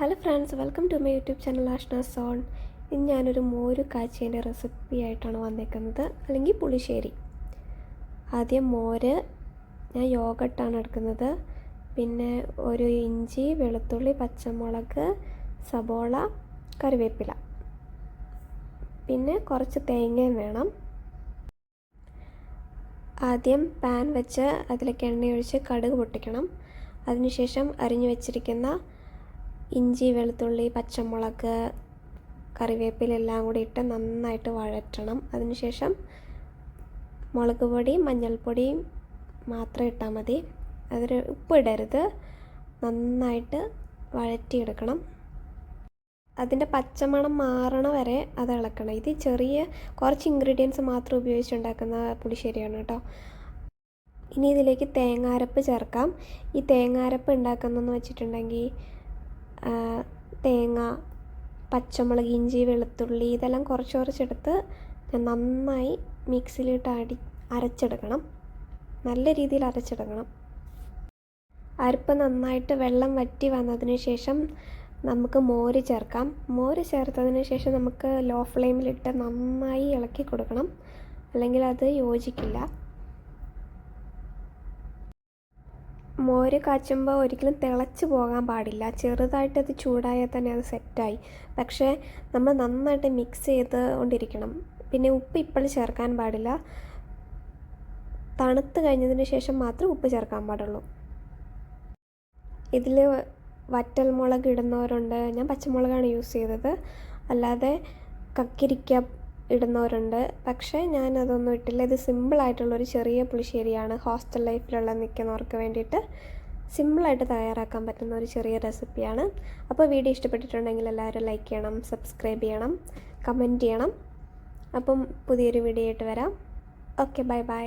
Hello friends welcome to my YouTube channel Ashna zone ഇന്ന് ഞാനൊരു മോര് കാച്ചേന്റെ റെസിപ്പി ആയിട്ടാണ് വന്നേക്കുന്നത്. അല്ലെങ്കിൽ പുളിശ്ശേരി. ആദ്യം മോര് ഞാൻ യോഗട്ടാണ് എടുക്കുന്നത്. പിന്നെ ഒരു ഇഞ്ചി വെളുത്തുള്ളി പച്ചമുളക് സബോള കറിവേപ്പില. പിന്നെ കുറച്ച് തേങ്ങയും വേണം. ആദ്യം പാൻ വെച്ച് അതിലേക്ക് എണ്ണയൊഴിച്ച് കടുക് പൊട്ടിക്കണം. അതിനുശേഷം അരിഞ്ഞു വെച്ചിരിക്കുന്ന ഇഞ്ചി വെളുത്തുള്ളി പച്ചമുളക് കറിവേപ്പില എല്ലാം കൂടി ഇട്ട് നന്നായിട്ട് വഴറ്റണം. അതിനുശേഷം മുളക് പൊടിയും മഞ്ഞൾപ്പൊടിയും മാത്രം ഇട്ടാൽ മതി. അതിൽ ഉപ്പിടരുത് നന്നായിട്ട് വഴറ്റിയെടുക്കണം. അതിന്റെ പച്ചമണം മാറണ വരെ അത് ഇളക്കണം. ഇത് ചെറിയ കുറച്ച് ഇൻഗ്രീഡിയൻസ് മാത്രം ഉപയോഗിച്ചുണ്ടാക്കുന്ന പുളിശ്ശേരിയാണ് കേട്ടോ. ഇനി ഇതിലേക്ക് തേങ്ങാരപ്പ് ചേർക്കാം. ഈ തേങ്ങാരപ്പ് ഉണ്ടാക്കുന്നതെന്ന് വെച്ചിട്ടുണ്ടെങ്കിൽ തേങ്ങ പച്ചമുളക് ഇഞ്ചി വെളുത്തുള്ളി ഇതെല്ലാം കുറച്ച് കുറച്ചെടുത്ത് ഞാൻ നന്നായി മിക്സിയിലിട്ട് അടി അരച്ചെടുക്കണം. നല്ല രീതിയിൽ അരച്ചെടുക്കണം. അരപ്പ് നന്നായിട്ട് വെള്ളം വറ്റി വന്നതിന് ശേഷം നമുക്ക് മോര് ചേർക്കാം. മോര് ചേർത്തതിന് ശേഷം നമുക്ക് ലോ ഫ്ലെയിമിലിട്ട് നന്നായി ഇളക്കി കൊടുക്കണം. അല്ലെങ്കിൽ അത് യോജിക്കില്ല. മോര് കാച്ചുമ്പോൾ ഒരിക്കലും തിളച്ച് പോകാൻ പാടില്ല. ചെറുതായിട്ട് അത് ചൂടായാൽ തന്നെ അത് സെറ്റായി. പക്ഷേ നമ്മൾ നന്നായിട്ട് മിക്സ് ചെയ്ത് കൊണ്ടിരിക്കണം പിന്നെ ഉപ്പ് ഇപ്പോൾ ചേർക്കാൻ പാടില്ല. തണുത്ത് കഴിഞ്ഞതിന് ശേഷം മാത്രം ഉപ്പ് ചേർക്കാൻ പാടുള്ളൂ. ഇതിൽ വറ്റൽ മുളക് ഇടുന്നവരുണ്ട്. ഞാൻ പച്ചമുളകാണ് യൂസ് ചെയ്തത്. അല്ലാതെ കക്കിരിക്ക ഇടുന്നവരുണ്ട്. പക്ഷേ ഞാൻ അതൊന്നും ഇട്ടില്ല. ഇത് സിമ്പിളായിട്ടുള്ളൊരു ചെറിയ പുളിശ്ശേരിയാണ്. ഹോസ്റ്റൽ ലൈഫിലുള്ള നിൽക്കുന്നവർക്ക് വേണ്ടിയിട്ട് സിമ്പിളായിട്ട് തയ്യാറാക്കാൻ പറ്റുന്ന ഒരു ചെറിയ റെസിപ്പിയാണ്. അപ്പോൾ വീഡിയോ ഇഷ്ടപ്പെട്ടിട്ടുണ്ടെങ്കിൽ എല്ലാവരും ലൈക്ക് ചെയ്യണം സബ്സ്ക്രൈബ് ചെയ്യണം കമന്റ് ചെയ്യണം. അപ്പം പുതിയൊരു വീഡിയോ ആയിട്ട് വരാം. Okay bye bye.